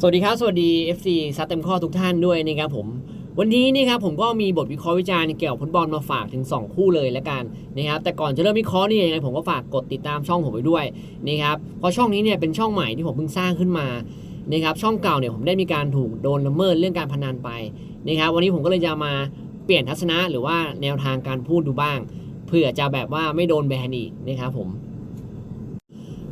สวัสดีครับ สวัสดี FC ซัดเต็มข้อทุกท่านด้วยนะครับผม วันนี้นี่ครับผมก็มีบทวิเคราะห์วิจารณ์เกี่ยวกับฟุตบอลมาฝากถึง 2 คู่เลยแล้วกันนะครับแต่ก่อนจะเริ่มวิเคราะห์นี่ยังไงผมก็ฝากกดติดตามช่องผมไว้ด้วยนะครับเพราะช่องนี้เนี่ยเป็นช่องใหม่ที่ผมเพิ่งสร้างขึ้นมานะครับช่องเก่าเนี่ยผมได้มีการถูกโดนละเมิดเรื่องการพนันไปนะครับวันนี้ผมก็เลยจะมาเปลี่ยนทัศนะหรือว่าแนวทางการพูดดูบ้างเพื่อจะแบบว่าไม่โดนแบนอีกนะครับผม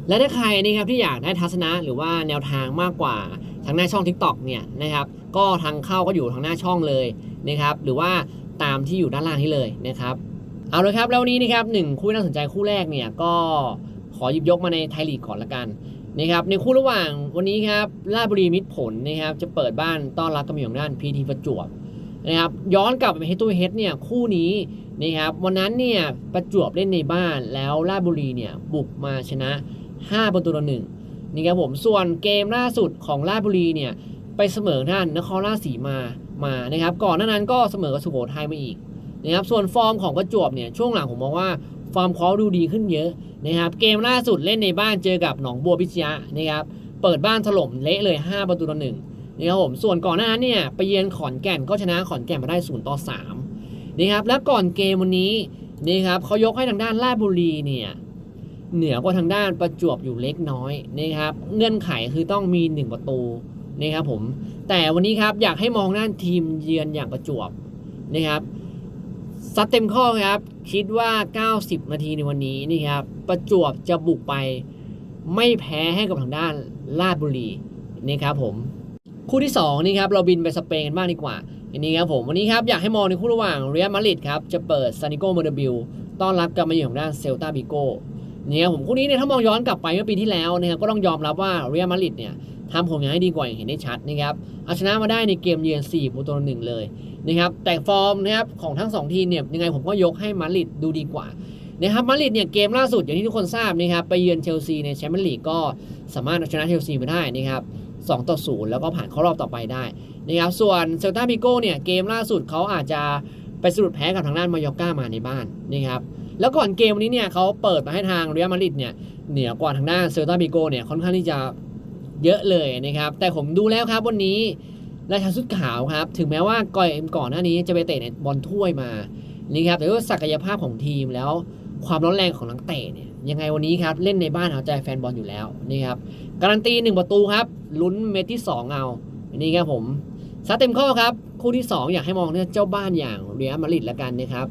และถ้าใครนะครับที่อยากได้ทัศนะหรือว่าแนวทางมากกว่าทางหน้าช่อง TikTok เนี่ยนะครับก็ทางเข้าก็อยู่ทางหน้าช่องเลยนะครับหรือว่าตามที่อยู่ด้านล่างนี้เลยนะครับเอาเลยครับแล้ววันนี้นะครับหนึ่งคู่ที่น่าสนใจคู่แรกเนี่ยก็ขอหยิบยกมาในไทยลีกก่อนละกันนะครับในคู่ระหว่างวันนี้ครับราชบุรีมิตรผลนะครับจะเปิดบ้านต้อนรับกำมของด้านพีทีประจวบนะครับย้อนกลับไปเฮดตัวเฮดเนี่ยคู่นี้นะครับวันนั้นเนี่ยประจวบเล่นในบ้านแล้วราชบุรีเนี่ยบุกมาชนะ 5 ประตูต่อหนึ่งนี่ครับผมส่วนเกมล่าสุดของราชบุรีเนี่ยไปเสมอท่านนครราชสีมามานะครับก่อนหน้านั้นก็เสมอกับสุโขทัยมาอีกนะครับส่วนฟอร์มของประจวบเนี่ยช่วงหลังผมมองว่าฟอร์มเขาดูดีขึ้นเยอะนะครับเกมล่าสุดเล่นในบ้านเจอกับหนองบัวพิชยะนะครับเปิดบ้านถล่มเละเลย 5 ประตูต่อหนึ่งนะครับผมส่วนก่อนหน้านั้นเนี่ยไปเยือนขอนแก่นก็ชนะขอนแก่นมาได้0ต่อ3นะครับแล้วก่อนเกมวันนี้นะครับเขายกให้ทางด้านราชบุรีเนี่ย เหนือกว่าทางด้านประจวบอยู่เล็กน้อยนะครับเงื่อนไขคือต้องมี 1 ประตูนะครับผมแต่วันนี้ครับอยากให้มองด้านทีมเยือนอย่างประจวบนะครับซัดเต็มข้อครับคิดว่า 90 นาทีในวันนี้นี่ครับประจวบจะบุกไปไม่แพ้ให้กับทางด้านลาดบุรีนะครับผมคู่ที่2นี่ครับเราบินไปสเปนกันบ้างดีกว่าอันนี้ครับผมวันนี้ครับอยากให้มองในคู่ระหว่างเรียลมาดริดครับจะเปิดซานิโกเมอร์เดบิลต้อนรับการมาเยือนของด้านเซลตาบิโก เนี่ยผมคู่นี้เนี่ยถ้ามองย้อนกลับไปเมื่อปีที่แล้วนะครับก็ต้องยอมรับว่าเรียลมาดริดเนี่ยทำผลงานให้ดีกว่าอย่างเห็นได้ชัดนะครับเอาชนะมาได้ในเกมเยือน4ประตูต่อหนึ่งเลยนะครับแต่ฟอร์มนะครับของทั้ง 2 ทีมเนี่ยยังไงผมก็ยกให้มาดริดดูดีกว่านะครับมาดริดเนี่ยเกมล่าสุดอย่างที่ทุกคนทราบนะครับไปเยือนเชลซีในแชมเปี้ยนลีกก็สามารถเอาชนะเชลซีมาได้นะครับ2ต่อ0แล้วก็ผ่านเข้ารอบต่อไปได้นะครับส่วนเซลตาบิโกเนี่ยเกมล่าสุดเขาอาจจะไปสะดุดแพ้กับทางด้านมายอร์ก้ามาในบ้านนะครับ แล้วก่อนเกมวันนี้เนี่ยเขาเปิดมาให้ทางเรียลมาดริดเนี่ยเหนือกว่าทางด้านเซลตาบิโกเนี่ยค่อนข้างที่จะเยอะเลยนะครับ แต่ผมดูแล้วครับวันนี้ราชาสุดขาวครับ ถึงแม้ว่าก่อนก่อนหน้านี้จะไปเตะในบอลถ้วยมานี่ครับแต่ว่าศักยภาพของทีมแล้วความร้อนแรงของนักเตะเนี่ยยังไงวันนี้ครับ เล่นในบ้านเอาใจแฟนบอลอยู่แล้วนี่ครับการันตีหนึ่งประตูครับ ลุ้นเม็ดที่สองเอานี่ครับผมซัดเต็มข้อครับ คู่ที่สองอยากให้มองเนี่ยเจ้าบ้านอย่างเรียลมาดริดละกันนะครับ